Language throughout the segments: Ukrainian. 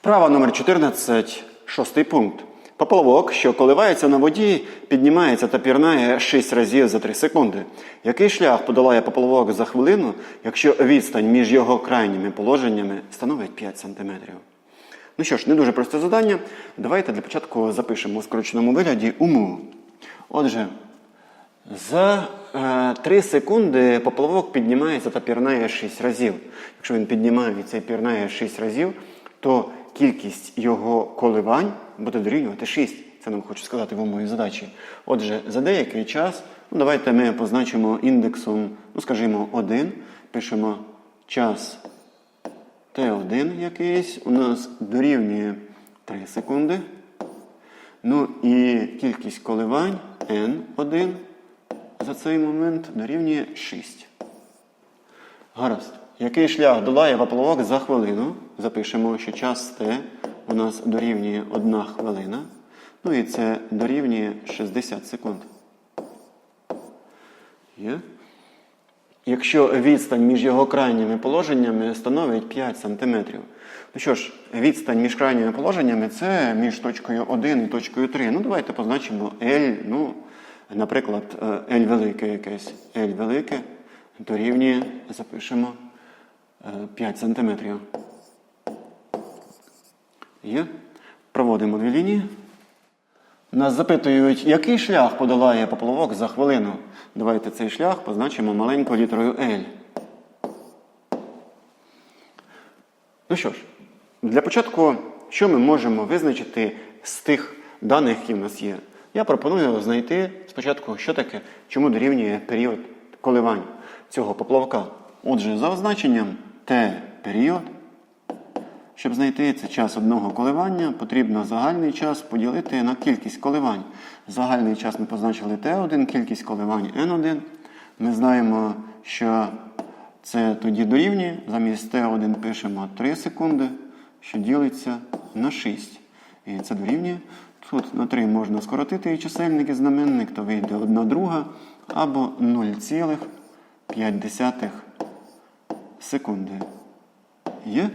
Вправа номер 14, шостий пункт. Поплавок, що коливається на воді, піднімається та пірнає 6 разів за 3 секунди. Який шлях подолає поплавок за хвилину, якщо відстань між його крайніми положеннями становить 5 см? Ну що ж, не дуже просте завдання. Давайте для початку запишемо у скороченому вигляді умову. Отже, за е, 3 секунди поплавок піднімається та пірнає 6 разів. Якщо він піднімається і пірнає 6 разів, то кількість його коливань буде дорівнювати 6. Це нам хочу сказати в умові задачі. Отже, за деякий час, ну, давайте ми позначимо індексом, ну, скажімо, 1, пишемо час Т1 якийсь, у нас дорівнює 3 секунди. Ну і кількість коливань N1 за цей момент дорівнює 6. Гаразд. Який шлях долає поплавок за хвилину? Запишемо, що час Т у нас дорівнює 1 хвилина. Ну і це дорівнює 60 секунд. Є? Якщо відстань між його крайніми положеннями становить 5 см. Ну що ж, відстань між крайніми положеннями це між точкою 1 і точкою 3. Ну, давайте позначимо L, ну, наприклад, е, L велике якесь. L велике дорівнює, запишемо 5 см. Є? Проводимо дві лінії. Нас запитують, який шлях подолає поплавок за хвилину. Давайте цей шлях позначимо маленькою літерою L. Ну що ж, для початку, що ми можемо визначити з тих даних, які в нас є? Я пропоную знайти спочатку, що таке, чому дорівнює період коливань цього поплавка. Отже, за означенням T період. Щоб знайти це час одного коливання, потрібно загальний час поділити на кількість коливань. Загальний час ми позначили T1, кількість коливань N1. Ми знаємо, що це тоді дорівнює. Замість T1 пишемо 3 секунди, що ділиться на 6. І це дорівнює. Тут на 3 можна скоротити і чисельник і знаменник, то вийде 1 друга або 0,5 секунди. Є?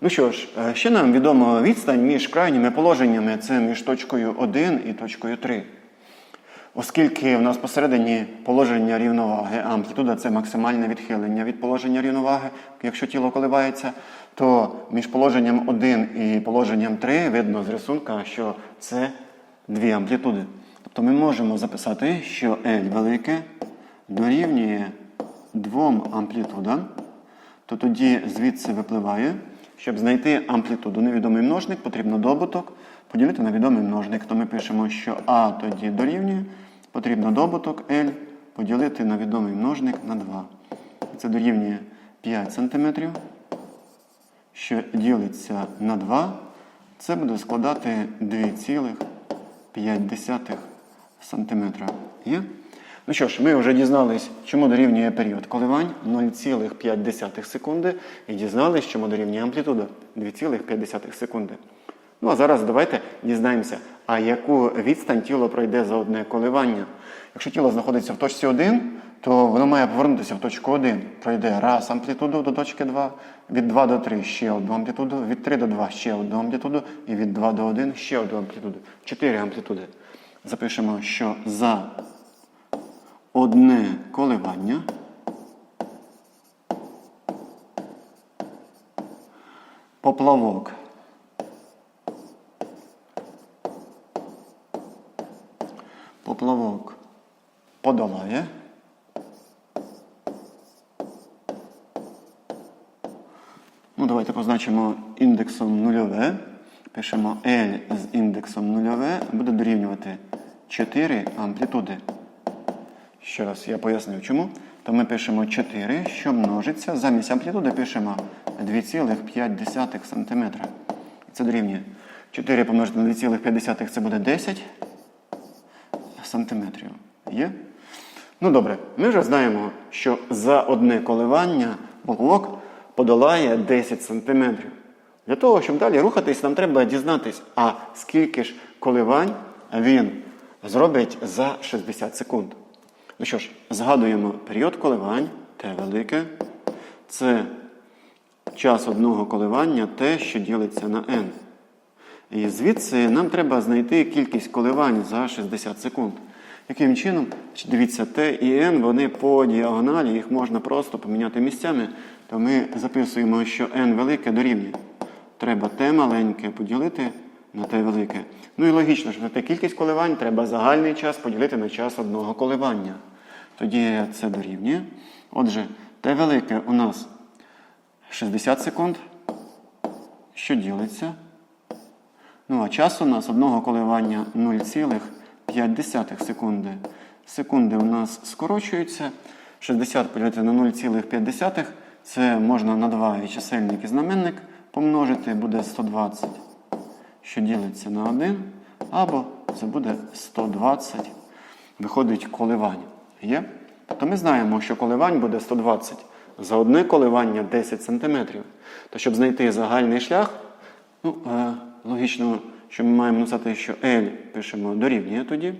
Ну що ж, е, ще нам відомо відстань між крайніми положеннями це між точкою 1 і точкою 3. Оскільки в нас посередині положення рівноваги, амплітуда це максимальне відхилення від положення рівноваги, якщо тіло коливається, то між положенням 1 і положенням 3 видно з рисунка, що це дві амплітуди. Тобто ми можемо записати, що L велике дорівнює двом амплітудам, то тоді звідси випливає, щоб знайти амплітуду невідомий множник, потрібно добуток поділити на відомий множник. То ми пишемо, що А тоді дорівнює, потрібно добуток L поділити на відомий множник на 2. Це дорівнює 5 см, що ділиться на 2. Це буде складати 2,5 см. Є? Ну що ж, ми вже дізнались, чому дорівнює період коливань 0,5 секунди і дізнались, чому дорівнює амплітуда 2,5 секунди. Ну а зараз давайте дізнаємося, а яку відстань тіло пройде за одне коливання. Якщо тіло знаходиться в точці 1, то воно має повернутися в точку 1. Пройде раз амплітуду до точки 2, від 2 до 3 ще одну амплітуду, від 3 до 2 ще одну амплітуду, і від 2 до 1 ще одну амплітуду. Чотири амплітуди. Запишемо, що за одне коливання поплавок поплавок подолає Ну, давайте позначимо індексом нульове. Пишемо L з індексом нульове буде дорівнювати 4 амплітуди. Ще раз я пояснив чому. То ми пишемо 4, що множиться. Замість амплітуди пишемо 2,5 см. Це дорівнює 4 помножити на 2,5 це буде 10 сантиметрів. Є? Ну добре, ми вже знаємо, що за одне коливання поплавок подолає 10 сантиметрів. Для того, щоб далі рухатись, нам треба дізнатись, а скільки ж коливань він зробить за 60 секунд. Ну що ж, згадуємо період коливань, Т велике. Це час одного коливання те, що ділиться на n. І звідси нам треба знайти кількість коливань за 60 секунд. Яким чином? Дивіться, T і N, вони по діагоналі, їх можна просто поміняти місцями. То ми записуємо, що n велике дорівнює. Треба T маленьке поділити на T велике. Ну і логічно, що знайти кількість коливань треба загальний час поділити на час одного коливання. Тоді це дорівнює. Отже, T велике у нас 60 секунд, що ділиться. Ну, а час у нас одного коливання 0,5 секунди. Секунди у нас скорочуються. 60 поділити на 0,5 це можна на 2 і чисельник і знаменник помножити, буде 120, що ділиться на 1, або це буде 120. Виходить коливань. Є? Тобто ми знаємо, що коливань буде 120. За одне коливання 10 см. То щоб знайти загальний шлях, ну, е, логічно, що ми маємо написати, що L пишемо дорівнює тоді.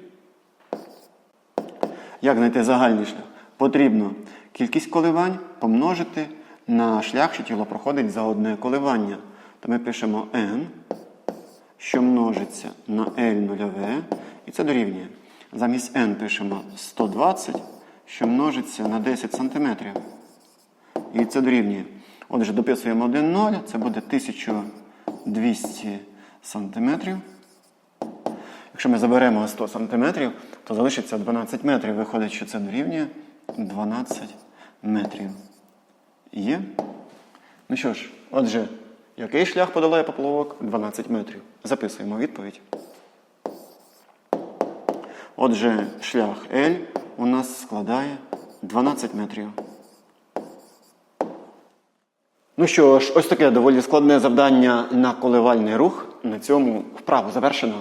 Як знайти загальний шлях? Потрібно кількість коливань помножити на шлях, що тіло проходить за одне коливання. То ми пишемо n, що множиться на L нульове, і це дорівнює. Замість n пишемо 120, що множиться на 10 см. І це дорівнює. Отже, дописуємо 1 0, це буде 1200 см. Якщо ми заберемо 100 см, то залишиться 12 метрів. Виходить, що це дорівнює 12 метрів. Є? Ну що ж, отже, який шлях подолає поплавок? 12 метрів. Записуємо відповідь. Отже, шлях L у нас складає 12 метрів. Ну що ж, ось таке доволі складне завдання на коливальний рух. На цьому вправу завершено.